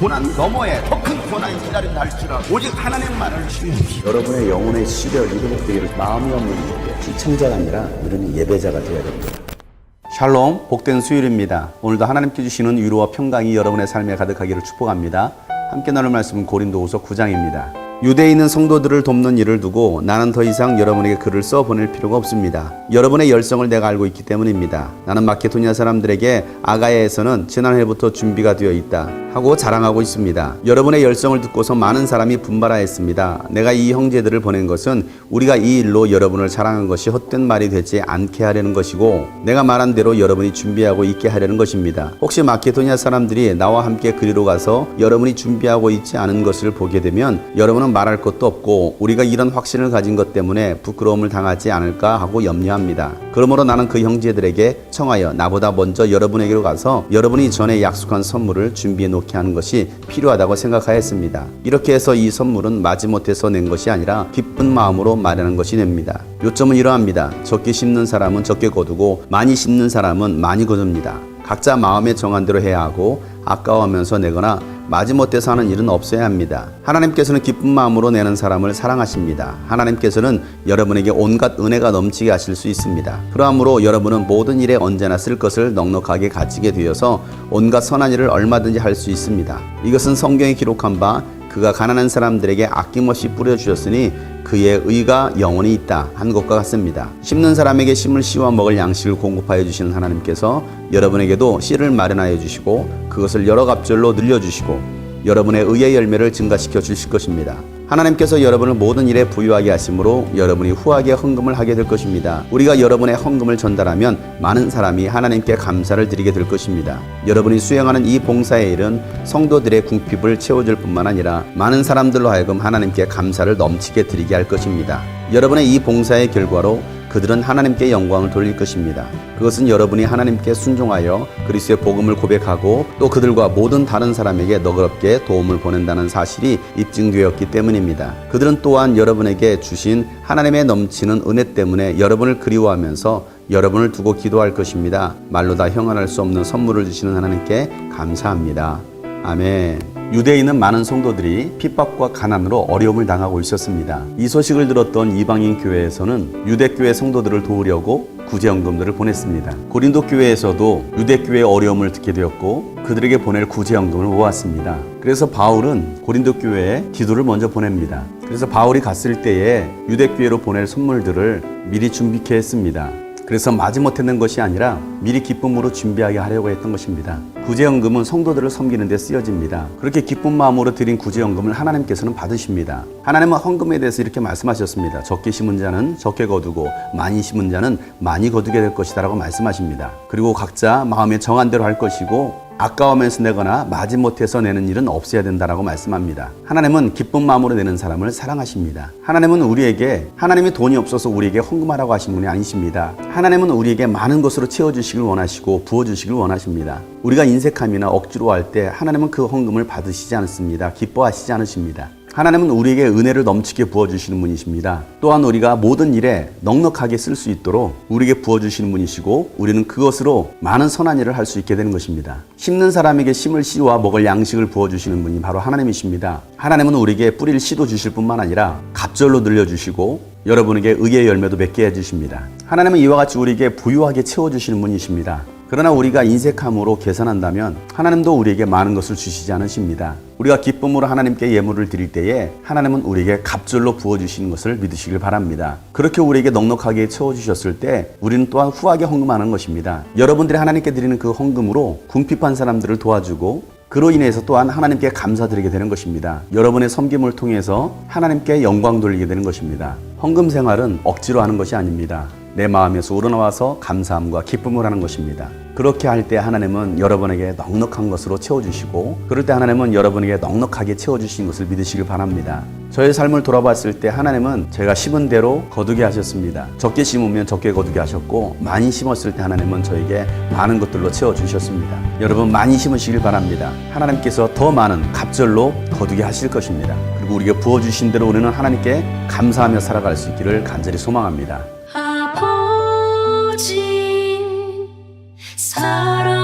고난 너머에 더 큰 고난이 기다린다 할지라도 오직 하나님만을 신으십시오. 여러분의 영혼의 시력이 회복되기를 마음이 없는 분에게 시청자가 아니라 우리는 예배자가 되어야 됩니다. 샬롬 복된 수요일입니다. 오늘도 하나님께 주시는 위로와 평강이 여러분의 삶에 가득하기를 축복합니다. 함께 나눌 말씀은 고린도후서 9장입니다. 유대에 있는 성도들을 돕는 일을 두고 나는 더 이상 여러분에게 글을 써 보낼 필요가 없습니다. 여러분의 열성을 내가 알고 있기 때문입니다. 나는 마케도니아 사람들에게 아가야에서는 지난해부터 준비가 되어 있다 하고 자랑하고 있습니다. 여러분의 열성을 듣고서 많은 사람이 분발하였습니다. 내가 이 형제들을 보낸 것은 우리가 이 일로 여러분을 사랑한 것이 헛된 말이 되지 않게 하려는 것이고 내가 말한 대로 여러분이 준비하고 있게 하려는 것입니다. 혹시 마케도니아 사람들이 나와 함께 그리로 가서 여러분이 준비하고 있지 않은 것을 보게 되면 여러분은 말할 것도 없고 우리가 이런 확신을 가진 것 때문에 부끄러움을 당하지 않을까 하고 염려합니다. 그러므로 나는 그 형제들에게 청하여 나보다 먼저 여러분에게로 가서 여러분이 전에 약속한 선물을 준비해 놓게 하는 것이 필요하다고 생각하였습니다. 이렇게 해서 이 선물은 마지못해서 낸 것이 아니라 기쁜 마음으로 마련한 것이 됩니다. 요점은 이러합니다. 적게 심는 사람은 적게 거두고 많이 심는 사람은 많이 거둡니다. 각자 마음에 정한 대로 해야 하고 아까워하면서 내거나 마지못해서 하는 일은 없어야 합니다. 하나님께서는 기쁜 마음으로 내는 사람을 사랑하십니다. 하나님께서는 여러분에게 온갖 은혜가 넘치게 하실 수 있습니다. 그러므로 여러분은 모든 일에 언제나 쓸 것을 넉넉하게 가지게 되어서 온갖 선한 일을 얼마든지 할 수 있습니다. 이것은 성경에 기록한 바 그가 가난한 사람들에게 아낌없이 뿌려주셨으니 그의 의가 영원히 있다 한 것과 같습니다. 심는 사람에게 심을 씨와 먹을 양식을 공급하여 주시는 하나님께서 여러분에게도 씨를 마련하여 주시고 그것을 여러 갑절로 늘려 주시고 여러분의 의의 열매를 증가시켜 주실 것입니다. 하나님께서 여러분을 모든 일에 부유하게 하심으로 여러분이 후하게 헌금을 하게 될 것입니다. 우리가 여러분의 헌금을 전달하면 많은 사람이 하나님께 감사를 드리게 될 것입니다. 여러분이 수행하는 이 봉사의 일은 성도들의 궁핍을 채워줄 뿐만 아니라 많은 사람들로 하여금 하나님께 감사를 넘치게 드리게 할 것입니다. 여러분의 이 봉사의 결과로 그들은 하나님께 영광을 돌릴 것입니다. 그것은 여러분이 하나님께 순종하여 그리스도의 복음을 고백하고 또 그들과 모든 다른 사람에게 너그럽게 도움을 보낸다는 사실이 입증되었기 때문입니다. 그들은 또한 여러분에게 주신 하나님의 넘치는 은혜 때문에 여러분을 그리워하면서 여러분을 두고 기도할 것입니다. 말로 다 형언할 수 없는 선물을 주시는 하나님께 감사합니다. 아멘. 있는 많은 성도들이 핍박과 가난으로 어려움을 당하고 있었습니다. 이 소식을 들었던 이방인 교회에서는 유대 교회 성도들을 도우려고 구제연금들을 보냈습니다. 고린도 교회에서도 유대 교회의 어려움을 듣게 되었고 그들에게 보낼 구제연금을 모았습니다. 그래서 바울은 고린도 교회에 기도를 먼저 보냅니다. 그래서 바울이 갔을 때에 유대 교회로 보낼 선물들을 미리 준비케 했습니다. 그래서 마지못했는 것이 아니라 미리 기쁨으로 준비하게 하려고 했던 것입니다. 구제연금은 성도들을 섬기는 데 쓰여집니다. 그렇게 기쁜 마음으로 드린 구제연금을 하나님께서는 받으십니다. 하나님은 헌금에 대해서 이렇게 말씀하셨습니다. 적게 심은 자는 적게 거두고 많이 심은 자는 많이 거두게 될 것이다라고 말씀하십니다. 그리고 각자 마음에 정한 대로 할 것이고 아까워면서 내거나 마지못해서 내는 일은 없어야 된다라고 말씀합니다. 하나님은 기쁜 마음으로 내는 사람을 사랑하십니다. 하나님은 우리에게 하나님이 돈이 없어서 우리에게 헌금하라고 하신 분이 아니십니다. 하나님은 우리에게 많은 것으로 채워주시길 원하시고 부어주시길 원하십니다. 우리가 인색함이나 억지로 할 때 하나님은 그 헌금을 받으시지 않습니다. 기뻐하시지 않으십니다. 하나님은 우리에게 은혜를 넘치게 부어주시는 분이십니다. 또한 우리가 모든 일에 넉넉하게 쓸 수 있도록 우리에게 부어주시는 분이시고 우리는 그것으로 많은 선한 일을 할 수 있게 되는 것입니다. 심는 사람에게 심을 씨와 먹을 양식을 부어주시는 분이 바로 하나님이십니다. 하나님은 우리에게 뿌릴 씨도 주실 뿐만 아니라 갑절로 늘려주시고 여러분에게 의의 열매도 맺게 해주십니다. 하나님은 이와 같이 우리에게 부유하게 채워주시는 분이십니다. 그러나 우리가 인색함으로 계산한다면 하나님도 우리에게 많은 것을 주시지 않으십니다. 우리가 기쁨으로 하나님께 예물을 드릴 때에 하나님은 우리에게 갑절로 부어주시는 것을 믿으시길 바랍니다. 그렇게 우리에게 넉넉하게 채워주셨을 때 우리는 또한 후하게 헌금하는 것입니다. 여러분들이 하나님께 드리는 그 헌금으로 궁핍한 사람들을 도와주고 그로 인해서 또한 하나님께 감사드리게 되는 것입니다. 여러분의 섬김을 통해서 하나님께 영광 돌리게 되는 것입니다. 헌금 생활은 억지로 하는 것이 아닙니다. 내 마음에서 우러나와서 감사함과 기쁨을 하는 것입니다. 그렇게 할 때 하나님은 여러분에게 넉넉한 것으로 채워주시고 그럴 때 하나님은 여러분에게 넉넉하게 채워주신 것을 믿으시길 바랍니다. 저의 삶을 돌아봤을 때 하나님은 제가 심은 대로 거두게 하셨습니다. 적게 심으면 적게 거두게 하셨고 많이 심었을 때 하나님은 저에게 많은 것들로 채워주셨습니다. 여러분 많이 심으시길 바랍니다. 하나님께서 더 많은 갑절로 거두게 하실 것입니다. 그리고 우리가 부어주신 대로 우리는 하나님께 감사하며 살아갈 수 있기를 간절히 소망합니다. 사랑